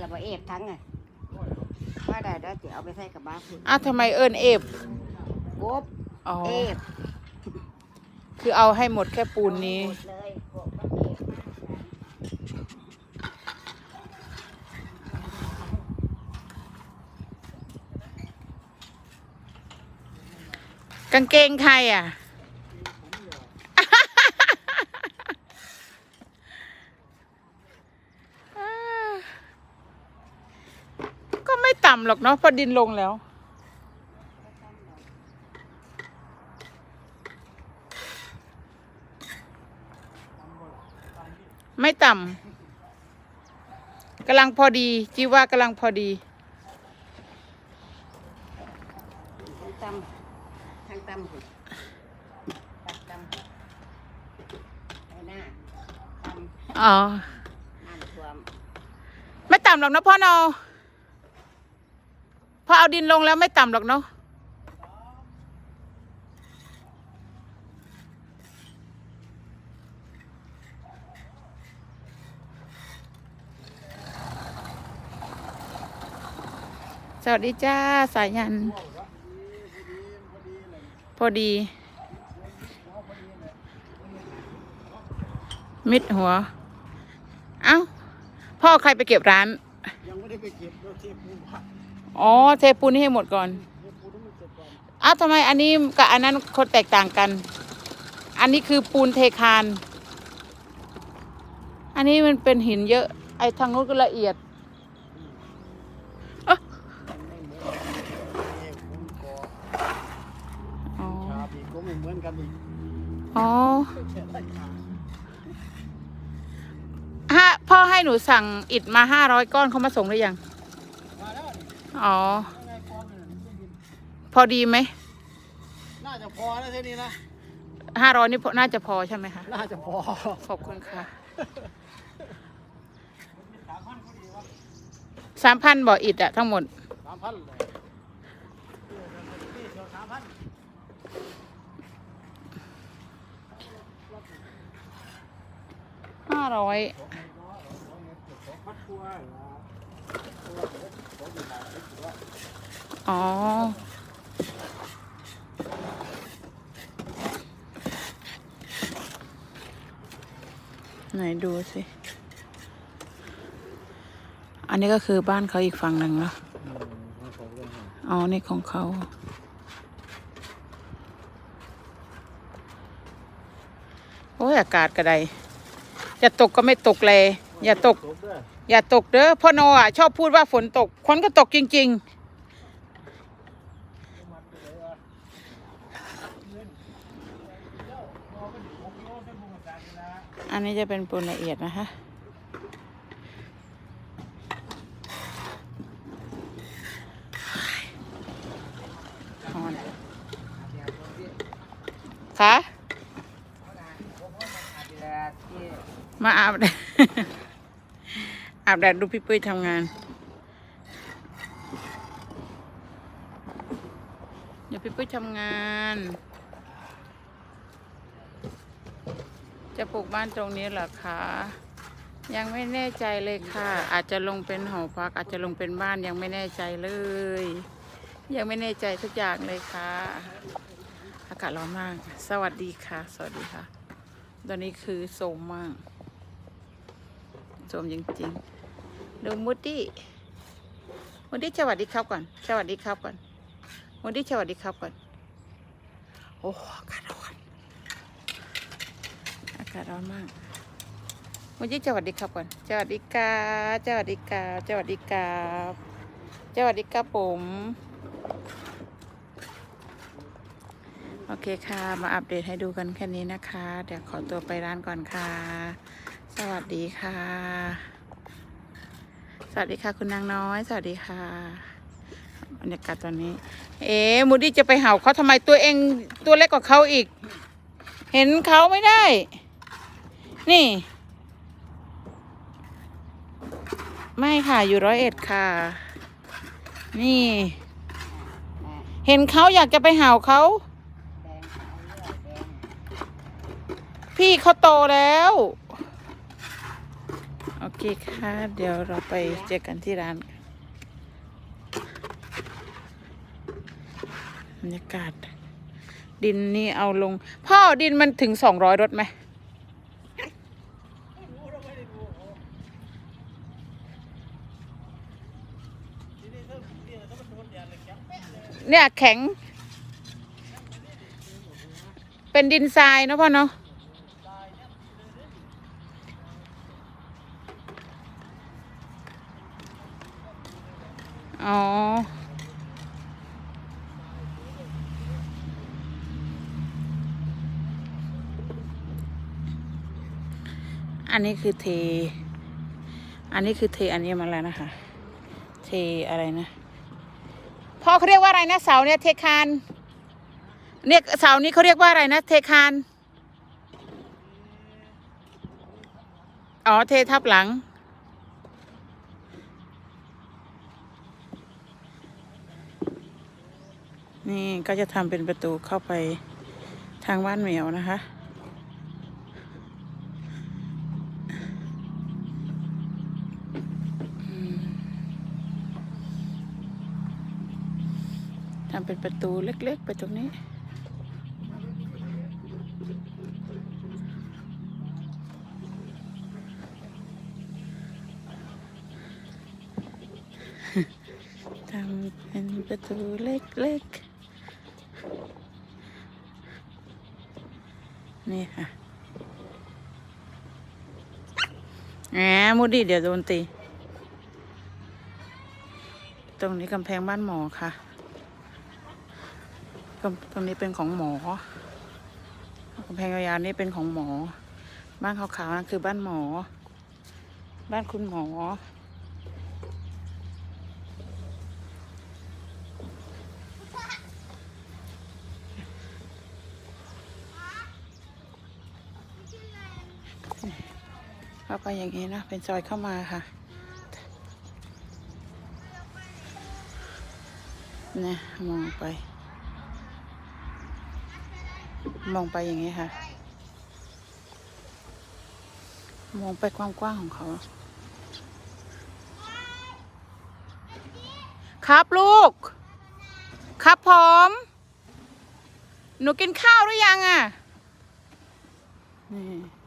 แล้วบ่เอฟทั้งอะว่าได้เดี๋ยวจะเอาไปใส่กับบ้าคุณอ้าวทำไมเอิญเอฟกบอ๋อเอฟคือเอาให้หมดแค่ปูนนี้หมดเลยกบมันเอฟมากกางเกงใครอะ ก็ไม่ต่ำหรอกเนาะเพอดินลงแล้วไม่ต่ำกำลังพอดีจีว่ากำลังพอดีทั้งตำทั้งตำหุ่นตัดตำไปหน้าตำอ๋อน้ำท่วมไม่ต่ำหรอกนะพ่อเนาะพ อเอาดินลงแล้วไม่ต่ำหรอกเนาะสวัสดีจ้าสายยัน พอดี มิดหัว เอ้า พ่อใครไปเก็บร้าน ไม่ได้ไปเก็บเราเทปูนผักอ๋อเทปูนนี่ให้หมดก่อนเทปูนให้มันเสร็จก่อนอ้าวทำไมอันนี้กับอันนั้นคนแตกต่างกัน อันนี้คือปูนเทคาน อันนี้มันเป็นหินเยอะ ไอ้ทางนู้นก็ละเอียดไม่เหมือนกันเองปูนกออ๋อชาบีก็ไม่เหมือนกันอีกอ๋อแค่ได้ขา ฮะพ่อให้หนูสั่งอิฐมาห้าร้อยก้อนเขามาส่งหรือยัง มาแล้วนี่อ๋อ ยังไงกองเนี่ยได้ยินพอดีไหมน่าจะพอนะเท่านี้นะ ห้าร้อยนี่พอน่าจะพอใช่ไหมคะ น่าจะพอขอบคุณค่ะสามพันพอดีวะสามพันบ่ออิฐอะทั้งหมด สามพันเลยนี่เชียวสามพันห้าร้อยพัดครัวเหร ออ๋อ ไหนดูสิ อันนี้ก็คือบ้านเขาอีกฝั่งหนึ่งเนาะอืมของผมเลยนะอ๋อ นี่ของเขาโอ้ย อากาศกระไดอย่าตกก็ไม่ตกเลย อย่าตกจบเด้ อย่าตกเด้อพ่อโนอะชอบพูดว่าฝนตกฝนก็ตกจริง ๆอันนี้จะเป็นปูนละเอียดนะคะ คะ มาอาบ อาบแดดดูพี่ปุ้ยทำงาน เดี๋ยวพี่ปุ้ยทำงาน จะปลูกบ้านตรงนี้เหรอคะ ยังไม่แน่ใจเลยค่ะ อาจจะลงเป็นหอพัก อาจจะลงเป็นบ้านยังไม่แน่ใจเลย ยังไม่แน่ใจทุกอย่างเลยค่ะ อากาศร้อนมาก สวัสดีค่ะ สวัสดีค่ะ ตอนนี้คือโสมมากโสมจริงๆ ดูมูดดี้มูดดี้สวัสดีครับก่อน สวัสดีครับก่อนมูดดี้สวัสดีครับก่อน โอ้อากาศร้อนอากาศร้อนมากมูดดี้สวัสดีครับก่อนสวัสดีครับสวัสดีครับสวัสดีครับสวัสดีครับผมโอเคค่ะ มาอัปเดตให้ดูกันแค่นี้นะคะ เดี๋ยวขอตัวไปร้านก่อนค่ะ สวัสดีค่ะ สวัสดีค่ะคุณนางน้อย สวัสดีค่ะบรรยากาศตอนนี้ เอ๋มูดี้จะไปเห่าเขาทำไมตัวเองตัวเล็กกว่าเขาอีก เห็นเขาไม่ได้ นี่ ไม่ค่ะอยู่ร้อยเอ็ดค่ะ นี่ เห็นเขาอยากจะไปเห่าเขาพี่เขาโตแล้ว โอเคค่ะ เดี๋ยวเราไปเจอกันที่ร้านบรรยากาศ ดินนี่เอาลง พ่อดินมันถึงสองร้อยรถไหมเนี่ยแข็ง เป็นดินทรายเนะพ่อเนาะ ตายเนี่ยเลยเนี่ย อ๋อ อันนี้คือเท อันนี้คือเทอันนี้มาแล้วนะคะ เทอะไรนะ พ่อเขาเรียกว่าอะไรนะเสาเนี่ยเทคานเนี่ยเสานี้เขาเรียกว่าอะไรนะ เทคานอ๋อเททับหลัง นี่ก็จะทำเป็นประตูเข้าไปทางบ้านเหมียวนะคะ อืม ทำเป็นประตูเล็กๆ ไปตรงนี้ ทำเป็นประตูเล็กๆ นี่ค่ะแห มมูดี้เดี๋ยวโดนตี ตรงนี้กำแพงบ้านหมอค่ะ ตรงนี้เป็นของหมอกำแพงยาวๆนี่เป็นของหมอ บ้านขาวๆนั่นคือบ้านหมอ บ้านคุณหมอ เข้าไปอย่างนี้นะ เป็นซอยเข้ามาค่ะนะมองไป มองไปอย่างนี้ค่ะ มองไปกว้างๆของเขา ครับลูก ครับผม หนูกินข้าวหรือยังอะนี่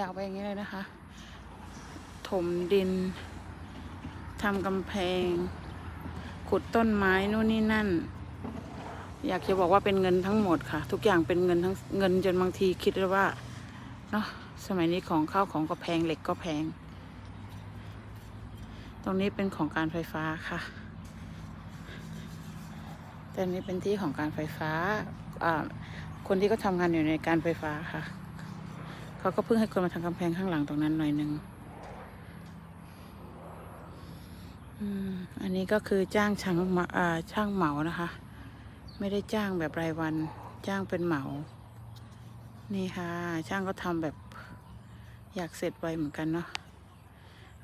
ยากไปอย่างนี้เลยนะคะ ถมดินทำกำแพง ขุดต้นไม้นู่นนี่นั่น อยากจะบอกว่าเป็นเงินทั้งหมดค่ะ ทุกอย่างเป็นเงินทั้งเงินจนบางทีคิดเลยว่าเนาะสมัยนี้ของข้าวของก็แพงเหล็กก็แพง ตรงนี้เป็นของการไฟฟ้าค่ะแต่นี้เป็นที่ของการไฟฟ้าคนที่ก็ทำงานอยู่ในการไฟฟ้าค่ะ เขาก็เพิ่งให้คนมาทำกำแพงข้างหลังตรงนั้นหน่อยหนึ่งอันนี้ก็คือจ้างช่างมาช่างเหมานะคะ ไม่ได้จ้างแบบรายวันจ้างเป็นเหมา นี่ค่ะ ช่างก็ทำแบบอยากเสร็จไวเหมือนกันเนาะ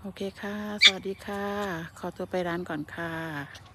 โอเคค่ะ สวัสดีค่ะ ขอตัวไปร้านก่อนค่ะ